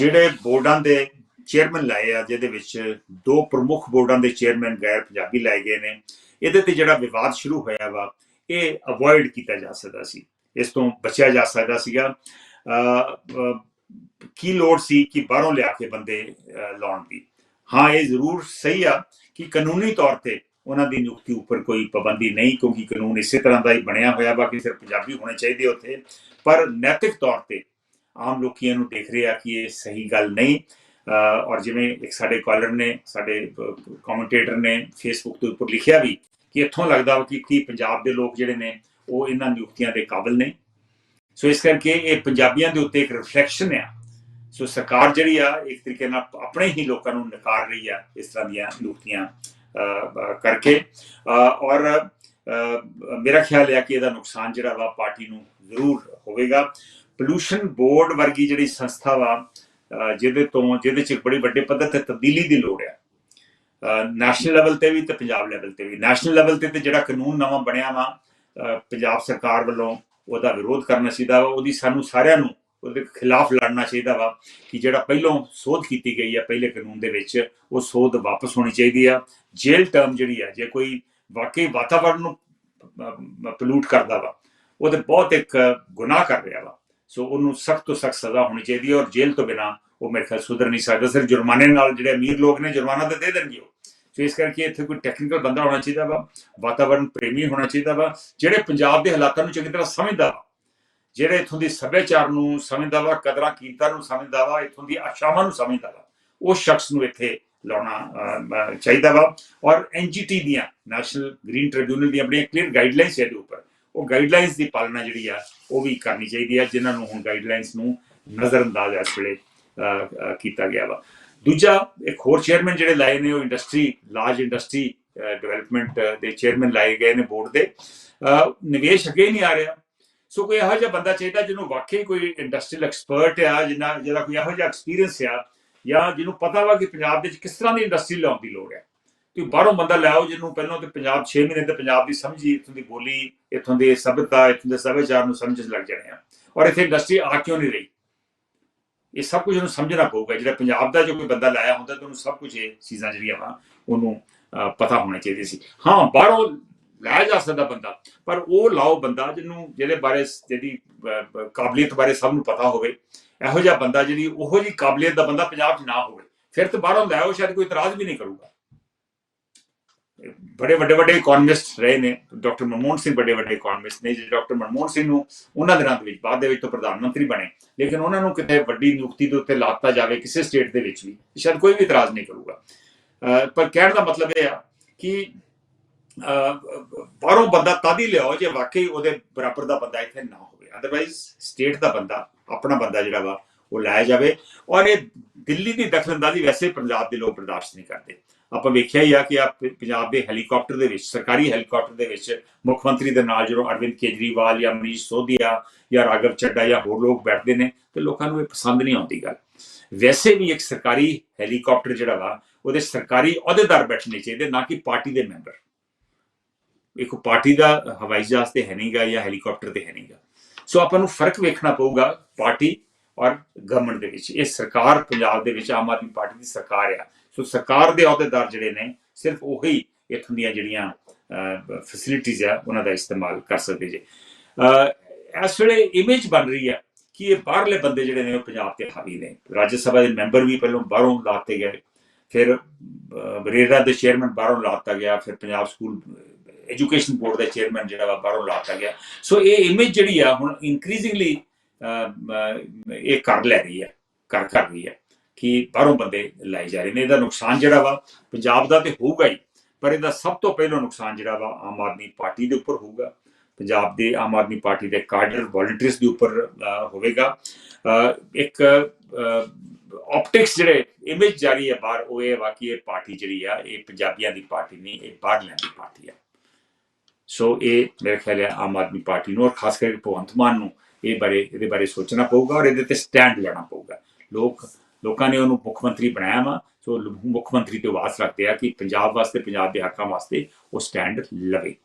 ਜਿਹੜੇ ਬੋਰਡਾਂ ਦੇ ਚੇਅਰਮੈਨ ਲਾਏ ਆ, ਜਿਹਦੇ ਵਿੱਚ ਦੋ ਪ੍ਰਮੁੱਖ ਬੋਰਡਾਂ ਦੇ ਚੇਅਰਮੈਨ ਗੈਰ ਪੰਜਾਬੀ ਲਾਏ ਗਏ ਨੇ, ਇਹਦੇ ਤੇ ਜਿਹੜਾ ਵਿਵਾਦ ਸ਼ੁਰੂ ਹੋਇਆ ਵਾ, ਇਹ ਅਵੋਇਡ ਕੀਤਾ ਜਾ ਸਕਦਾ ਸੀ। ਇਸ ਤੋਂ ਬਚਿਆ ਜਾ ਸਕਦਾ ਸੀਗਾ। ਕੀ ਲੋੜ ਸੀ ਕਿ ਬਾਹਰੋਂ ਲਿਆ ਕੇ ਬੰਦੇ ਲਾਉਣ ਦੀ? ਹਾਂ, ਇਹ ਜ਼ਰੂਰ ਸਹੀ ਆ ਕਿ ਕਾਨੂੰਨੀ ਤੌਰ ਤੇ ਉਹਨਾਂ ਦੀ ਨਿਯੁਕਤੀ ਉੱਪਰ ਕੋਈ ਪਾਬੰਦੀ ਨਹੀਂ, ਕਿਉਂਕਿ ਕਾਨੂੰਨ ਇਸੇ ਤਰ੍ਹਾਂ ਦਾ ਹੀ ਬਣਿਆ ਹੋਇਆ ਵਾ ਕਿ ਸਿਰਫ ਪੰਜਾਬੀ ਹੋਣੇ ਚਾਹੀਦੇ ਉੱਥੇ। ਪਰ ਨੈਤਿਕ ਤੌਰ ਤੇ ਆਮ ਲੋਕੀ ਇਹਨੂੰ ਦੇਖ ਰਹੇ ਆ ਕਿ ਇਹ ਸਹੀ ਗੱਲ ਨਹੀਂ। ਔਰ ਜਿਵੇਂ ਇੱਕ ਸਾਡੇ ਕਾਲਰ ਨੇ, ਸਾਡੇ ਕਮੈਂਟੇਟਰ ਨੇ ਫੇਸਬੁੱਕ ਦੇ ਉੱਪਰ ਲਿਖਿਆ ਵੀ ਕਿ ਇੱਥੋਂ ਲੱਗਦਾ ਵਾ ਕਿ ਕੀ ਪੰਜਾਬ ਦੇ ਲੋਕ ਜਿਹੜੇ ਨੇ, ਉਹ ਇਹਨਾਂ ਨਿਯੁਕਤੀਆਂ ਦੇ ਕਾਬਿਲ ਨਹੀਂ ਸੋ ਇਸ ਕਰਕੇ ਇਹ ਪੰਜਾਬੀਆਂ ਦੇ ਉੱਤੇ ਇੱਕ ਰਿਫਲੈਕਸ਼ਨ ਆ। ਸੋ ਸਰਕਾਰ ਜਿਹੜੀ ਆ, ਇੱਕ ਤਰੀਕੇ ਨਾਲ ਆਪਣੇ ਹੀ ਲੋਕਾਂ ਨੂੰ ਨਕਾਰ ਰਹੀ ਆ ਇਸ ਤਰ੍ਹਾਂ ਦੀਆਂ ਨਿਯੁਕਤੀਆਂ ਕਰਕੇ। ਔਰ ਮੇਰਾ ਖਿਆਲ ਹੈ ਕਿ ਇਹਦਾ ਨੁਕਸਾਨ ਜਿਹੜਾ ਵਾ ਪਾਰਟੀ ਨੂੰ ਜ਼ਰੂਰ ਹੋਵੇਗਾ। ਪੋਲੂਸ਼ਨ ਬੋਰਡ ਵਰਗੀ ਜਿਹੜੀ ਸੰਸਥਾ ਵਾ ਜਿਹਦੇ ਤੋਂ, ਜਿਹਦੇ ਚ ਬੜੀ ਵੱਡੇ ਪੱਧਰ ਤੇ ਤਬਦੀਲੀ ਦੀ ਲੋੜ ਆ। ਨੈਸ਼ਨਲ ਲੈਵਲ ਤੇ ਵੀ ਤੇ ਪੰਜਾਬ ਲੈਵਲ ਤੇ ਵੀ। ਨੈਸ਼ਨਲ ਲੈਵਲ ਤੇ ਤੇ ਜਿਹੜਾ ਕਾਨੂੰਨ ਨਵਾਂ ਬਣਿਆ ਵਾ ਪੰਜਾਬ ਸਰਕਾਰ ਵੱਲੋਂ ਉਹਦਾ ਵਿਰੋਧ ਕਰਨਾ ਚਾਹੀਦਾ ਵਾ। ਉਹਦੀ ਸਾਨੂੰ ਸਾਰਿਆਂ ਨੂੰ ਉਹਦੇ ਖਿਲਾਫ ਲੜਨਾ ਚਾਹੀਦਾ ਵਾ ਕਿ ਜਿਹੜਾ ਪਹਿਲੋਂ ਸੋਧ ਕੀਤੀ ਗਈ ਆ ਪਹਿਲੇ ਕਾਨੂੰਨ ਦੇ ਵਿੱਚ, ਉਹ ਸੋਧ ਵਾਪਸ ਹੋਣੀ ਚਾਹੀਦੀ ਆ। ਜੇਲ੍ਹ ਟਰਮ ਜਿਹੜੀ ਆ, ਜੇ ਕੋਈ ਵਾਕਈ ਵਾਤਾਵਰਣ ਨੂੰ ਪੋਲੂਟ ਕਰਦਾ ਵਾ ਉਹ ਤੇ ਬਹੁਤ ਇੱਕ ਗੁਨਾਹ ਕਰ ਰਿਹਾ ਵਾ। ਸੋ ਉਹਨੂੰ ਸਖਤ ਤੋਂ ਸਖਤ ਸਜ਼ਾ ਹੋਣੀ ਚਾਹੀਦੀ ਹੈ ਔਰ ਜੇਲ੍ਹ ਤੋਂ ਬਿਨਾ ਉਹ ਮੇਰੇ ਖਿਆਲ ਸੁਧਰ ਨਹੀਂ ਸਕਦਾ ਸਿਰਫ ਜੁਰਮਾਨੇ ਨਾਲ ਜਿਹੜੇ ਅਮੀਰ ਲੋਕ ਨੇ, ਜੁਰਮਾਨਾ ਤਾਂ ਦੇ ਦੇਣਗੇ ਉਹ। ਸੋ ਇਸ ਕਰਕੇ ਇੱਥੇ ਕੋਈ ਟੈਕਨੀਕਲ ਬੰਦਾ ਹੋਣਾ ਚਾਹੀਦਾ ਵਾ ਵਾਤਾਵਰਣ ਪ੍ਰੇਮੀ ਹੋਣਾ ਚਾਹੀਦਾ ਵਾ, ਜਿਹੜੇ ਪੰਜਾਬ ਦੇ ਹਾਲਾਤਾਂ ਨੂੰ ਚੰਗੀ ਤਰ੍ਹਾਂ ਸਮਝਦਾ ਵਾ। ਜਿਹੜੇ ਇਥੋਂ ਦੀ ਸੱਭਿਆਚਾਰ ਨੂੰ ਸਮਝਦਾ ਵਾ, ਕਦਰਾਂ ਕੀਮਤਾਂ ਨੂੰ ਸਮਝਦਾ ਵਾ, ਇਥੋਂ ਦੀ ਆਸ਼ਾਵਾਂ ਨੂੰ ਸਮਝਦਾ ਵਾ, ਉਹ ਸ਼ਖਸ ਨੂੰ ਇੱਥੇ ਲਾਉਣਾ ਚਾਹੀਦਾ ਵਾ। ਔਰ ਐਨਜੀਟੀ ਦੀਆਂ, ਨੈਸ਼ਨਲ ਗ੍ਰੀਨ ਟ੍ਰਿਬਿਊਨਲ ਦੀਆਂ ਆਪਣੀਆਂ ਕਲੀਅਰ ਗਾਈਡਲਾਈਨਸ ਇਹਦੇ ਉੱਪਰ। ਉਹ ਗਾਈਡਲਾਈਨਸ ਦੀ ਪਾਲਣਾ ਜਿਹੜੀ ਆ, ਉਹ ਵੀ ਕਰਨੀ ਚਾਹੀਦੀ ਆ, ਜਿਨ੍ਹਾਂ ਨੂੰ ਹੁਣ ਗਾਈਡਲਾਈਨਸ ਨੂੰ ਨਜ਼ਰਅੰਦਾਜ਼ ਇਸ ਵੇਲੇ ਕੀਤਾ ਗਿਆ ਵਾ। ਦੂਜਾ, ਇੱਕ ਹੋਰ ਚੇਅਰਮੈਨ ਜਿਹੜੇ ਲਾਏ ਨੇ, ਉਹ ਇੰਡਸਟਰੀ ਲਾਰਜ ਇੰਡਸਟਰੀ ਡਿਵੈਲਪਮੈਂਟ ਦੇ ਚੇਅਰਮੈਨ ਲਾਏ ਗਏ ਨੇ ਬੋਰਡ ਦੇ। ਨਿਵੇਸ਼ ਅੱਗੇ ਹੀ ਨਹੀਂ ਆ ਰਿਹਾ। ਸੋ ਕੋਈ ਇਹੋ ਜਿਹਾ ਬੰਦਾ ਚਾਹੀਦਾ ਜਿਹਨੂੰ ਵਾਕਈ ਕੋਈ ਇੰਡਸਟਰੀਅਲ ਐਕਸਪਰਟ ਆ ਜਿਹਨਾਂ ਜਿਹਦਾ ਕੋਈ ਇਹੋ ਜਿਹਾ ਐਕਸਪੀਰੀਅੰਸ ਆ, ਜਾਂ ਜਿਹਨੂੰ ਪਤਾ ਵਾ ਕਿ ਪੰਜਾਬ ਦੇ ਵਿੱਚ ਕਿਸ ਤਰ੍ਹਾਂ ਦੀ ਇੰਡਸਟਰੀ ਲਾਉਣ ਦੀ ਲੋੜ ਹੈ ਕਿ ਬਾਹਰੋਂ ਬੰਦਾ ਲਿਆਓ ਜਿਹਨੂੰ ਪਹਿਲਾਂ ਤੇ ਪੰਜਾਬ 6 ਮਹੀਨੇ ਤੇ ਪੰਜਾਬ ਦੀ ਸਮਝੀ ਇੱਥੋਂ ਦੀ ਬੋਲੀ, ਇੱਥੋਂ ਦੇ ਸਭਿਅਤਾ, ਇੱਥੋਂ ਦੇ ਸੱਭਿਆਚਾਰ ਨੂੰ ਸਮਝ ਲੱਗ ਜਾਣੇ ਆ। ਔਰ ਇੱਥੇ ਇੰਡਸਟਰੀ ਆ ਕਿਉਂ ਨਹੀਂ ਰਹੀ? ਇਹ ਸਭ ਕੁਝ ਉਹਨੂੰ ਸਮਝਣਾ ਪਊਗਾ। ਜਿਹੜਾ ਪੰਜਾਬ ਦਾ ਜੋ ਕੋਈ ਬੰਦਾ ਲਾਇਆ ਹੁੰਦਾ ਤਾਂ ਉਹਨੂੰ ਸਭ ਕੁਝ ਇਹ ਚੀਜ਼ਾਂ ਜਿਹੜੀਆਂ ਵਾ, ਉਹਨੂੰ ਪਤਾ ਹੋਣਾ ਚਾਹੀਦੀ ਸੀ। ਹਾਂ, ਬਾਹਰੋਂ ਲਾਇਆ ਜਾ ਸਕਦਾ ਬੰਦਾ, ਪਰ ਉਹ ਲਾਓ ਬੰਦਾ ਜਿਹਨੂੰ, ਜਿਹਦੇ ਬਾਰੇ ਜਿਹਦੀ ਕਾਬਲੀਅਤ ਬਾਰੇ ਸਭ ਨੂੰ ਪਤਾ ਹੋਵੇ। ਇਹੋ ਜਿਹਾ ਬੰਦਾ ਜਿਹਦੀ ਉਹੋ ਜਿਹੀ ਕਾਬਲੀਅਤ ਦਾ ਬੰਦਾ ਪੰਜਾਬ 'ਚ ਨਾ ਹੋਵੇ। ਫਿਰ ਤੇ ਬਾਹਰੋਂ ਲਿਆਓ ਸ਼ਾਇਦ ਕੋਈ ਇਤਰਾਜ਼ ਵੀ ਨਹੀਂ ਕਰੂਗਾ। ਬੜੇ ਵੱਡੇ ਵੱਡੇ ਇਕਨੋਮਿਸਟ ਰਹੇ ਨੇ ਡਾਕਟਰ ਮਨਮੋਹਨ ਸਿੰਘ ਵੱਡੇ ਵੱਡੇ ਇਕਨੋਮਿਸਟ ਨੇ, ਜਿਹੜੇ ਡਾਕਟਰ ਮਨਮੋਹਨ ਸਿੰਘ ਨੂੰ ਉਹਨਾਂ ਦਿਨਾਂ ਦੇ ਵਿੱਚ, ਬਾਅਦ ਦੇ ਵਿੱਚ ਤੋਂ ਪ੍ਰਧਾਨ ਮੰਤਰੀ ਬਣੇ, ਲੇਕਿਨ ਉਹਨਾਂ ਨੂੰ ਕਿਤੇ ਵੱਡੀ ਨਿਯੁਕਤੀ ਦੇ ਉੱਤੇ ਲਾਤਾ ਜਾਵੇ ਕਿਸੇ ਸਟੇਟ ਦੇ ਵਿੱਚ ਵੀ ਸ਼ਾਇਦ ਕੋਈ ਵੀ ਇਤਰਾਜ਼ ਨਹੀਂ ਕਰੂਗਾ। ਪਰ ਕਹਿਣ ਦਾ ਮਤਲਬ ਇਹ ਆ ਕਿ ਬਾਹਰੋਂ ਬੰਦਾ ਤਦ ਹੀ ਲਿਆਓ ਜੇ ਵਾਕਈ ਉਹਦੇ ਬਰਾਬਰ ਦਾ ਬੰਦਾ ਇੱਥੇ ਨਾ ਹੋਵੇ। ਅਦਰਵਾਈਜ਼ ਸਟੇਟ ਦਾ ਬੰਦਾ, ਆਪਣਾ ਬੰਦਾ ਜਿਹੜਾ ਵਾ, ਉਹ ਲਾਇਆ ਜਾਵੇ। ਔਰ ਇਹ ਦਿੱਲੀ ਦੀ ਦਖਲਅੰਦਾਜ਼ੀ ਵੈਸੇ ਪੰਜਾਬ ਦੇ ਲੋਕ ਬਰਦਾਸ਼ਤ ਨਹੀਂ ਕਰਦੇ। ਆਪਾਂ ਵੇਖਿਆ ਹੀ ਆ ਕਿ ਆ ਪੰਜਾਬ ਦੇ ਹੈਲੀਕਾਪਟਰ ਦੇ ਵਿੱਚ, ਸਰਕਾਰੀ ਹੈਲੀਕਾਪਟਰ ਦੇ ਵਿੱਚ ਮੁੱਖ ਮੰਤਰੀ ਦੇ ਨਾਲ ਜਦੋਂ ਅਰਵਿੰਦ ਕੇਜਰੀਵਾਲ ਜਾਂ ਮਨੀਸ਼ ਸੋਧੀਆ ਜਾਂ ਰਾਘਵ ਚੱਡਾ ਜਾਂ ਹੋਰ ਲੋਕ ਬੈਠਦੇ ਨੇ ਤੇ ਲੋਕਾਂ ਨੂੰ ਇਹ ਪਸੰਦ ਨਹੀਂ ਆਉਂਦੀ ਗੱਲ। ਵੈਸੇ ਵੀ ਇੱਕ ਸਰਕਾਰੀ ਹੈਲੀਕਾਪਟਰ ਜਿਹੜਾ ਵਾ, ਉਹਦੇ ਸਰਕਾਰੀ ਅਹੁਦੇਦਾਰ ਬੈਠਣੇ ਚਾਹੀਦੇ, ਨਾ ਕਿ ਪਾਰਟੀ ਦੇ ਮੈਂਬਰ। ਇੱਕ ਪਾਰਟੀ ਦਾ ਹਵਾਈ ਜਹਾਜ਼ ਤੇ ਹੈ ਨਹੀਂਗਾ ਜਾਂ ਹੈਲੀਕਾਪਟਰ ਤੇ ਹੈ ਨਹੀਂਗਾ ਸੋ ਆਪਾਂ ਨੂੰ ਫ਼ਰਕ ਵੇਖਣਾ ਪਊਗਾ, ਪਾਰਟੀ ਔਰ ਗਵਰਨਮੈਂਟ ਦੇ ਵਿੱਚ। ਇਹ ਸਰਕਾਰ ਪੰਜਾਬ ਦੇ ਵਿੱਚ ਆਮ ਆਦਮੀ ਪਾਰਟੀ ਦੀ ਸਰਕਾਰ ਆ। ਸੋ ਸਰਕਾਰ ਦੇ ਅਹੁਦੇਦਾਰ ਜਿਹੜੇ ਨੇ, ਸਿਰਫ ਉਹੀ ਇੱਥੋਂ ਦੀਆਂ ਜਿਹੜੀਆਂ ਫੈਸਿਲਿਟੀਆਂ ਆ, ਉਹਨਾਂ ਦਾ ਇਸਤੇਮਾਲ ਕਰ ਸਕਦੇ ਜੇ। ਇਸ ਵੇਲੇ ਇਮੇਜ ਬਣ ਰਹੀ ਹੈ ਕਿ ਇਹ ਬਾਹਰਲੇ ਬੰਦੇ ਜਿਹੜੇ ਨੇ, ਉਹ ਪੰਜਾਬ ਤੇ ਹਾਵੀ ਨੇ। ਰਾਜ ਸਭਾ ਦੇ ਮੈਂਬਰ ਵੀ ਪਹਿਲਾਂ ਬਾਹਰੋਂ ਲਾਤੇ ਗਏ, ਫਿਰ ਬਰੇਰਾ ਦੇ ਚੇਅਰਮੈਨ ਬਾਹਰੋਂ ਲਾਤਾ ਗਿਆ, ਫਿਰ ਪੰਜਾਬ ਸਕੂਲ ਐਜੂਕੇਸ਼ਨ ਬੋਰਡ ਦਾ ਚੇਅਰਮੈਨ ਜਿਹੜਾ ਵਾ ਬਾਹਰੋਂ ਲਾਤਾ ਗਿਆ। ਸੋ ਇਹ ਇਮੇਜ ਜਿਹੜੀ ਆ, ਹੁਣ ਇਨਕਰੀਜ਼ਿੰਗਲੀ ਇਹ ਕਰ ਲੈ ਰਹੀ ਹੈ, ਕਰ ਕਰ ਰਹੀ ਹੈ ਕਿ ਬਾਹਰੋਂ ਬੰਦੇ ਲਾਏ ਜਾ ਰਹੇ ਨੇ। ਇਹਦਾ ਨੁਕਸਾਨ ਜਿਹੜਾ ਵਾ ਪੰਜਾਬ ਦਾ ਤੇ ਹੋਊਗਾ ਹੀ, ਪਰ ਇਹਦਾ ਸਭ ਤੋਂ ਪਹਿਲਾਂ ਨੁਕਸਾਨ ਜਿਹੜਾ ਵਾ ਆਮ ਆਦਮੀ ਪਾਰਟੀ ਦੇ ਉੱਪਰ ਹੋਊਗਾ। ਪੰਜਾਬ ਦੇ ਆਮ ਆਦਮੀ ਪਾਰਟੀ ਦੇ ਕਾਡਰ ਵੋਲੰਟੀਅਰਸ ਦੇ ਉੱਪਰ ਹੋਵੇਗਾ। ਇੱਕ ਆਪਟਿਕਸ ਜਿਹੜੇ ਇਮੇਜ ਜਾਰੀ ਹੈ ਬਾਹਰ, ਉਹ ਇਹ ਵਾ ਕਿ ਇਹ ਪਾਰਟੀ ਜਿਹੜੀ ਆ, ਇਹ ਪੰਜਾਬੀਆਂ ਦੀ ਪਾਰਟੀ ਨਹੀਂ, ਇਹ ਬਾਹਰਲਿਆਂ ਦੀ ਪਾਰਟੀ ਆ। ਸੋ ਇਹ ਮੇਰੇ ਖਿਆਲ ਹੈ ਆਮ ਆਦਮੀ ਪਾਰਟੀ ਨੂੰ ਔਰ ਖਾਸ ਕਰਕੇ ਭਗਵੰਤ ਮਾਨ ਨੂੰ ਇਹ ਬਾਰੇ, ਇਹਦੇ ਬਾਰੇ ਸੋਚਣਾ ਪਊਗਾ ਔਰ ਇਹਦੇ ਤੇ ਸਟੈਂਡ ਲੈਣਾ ਪਊਗਾ। ਲੋਕ, ਲੋਕਾਂ ਨੇ ਉਹਨੂੰ ਮੁੱਖ ਮੰਤਰੀ ਬਣਾਇਆ ਵਾ, ਸੋ ਮੁੱਖ ਮੰਤਰੀ ਤੇ ਆਵਾਜ਼ ਰੱਖਦੇ ਆ ਕਿ ਪੰਜਾਬ ਵਾਸਤੇ, ਪੰਜਾਬ ਦੇ ਹੱਕਾਂ ਵਾਸਤੇ ਉਹ ਸਟੈਂਡ ਲਵੇ।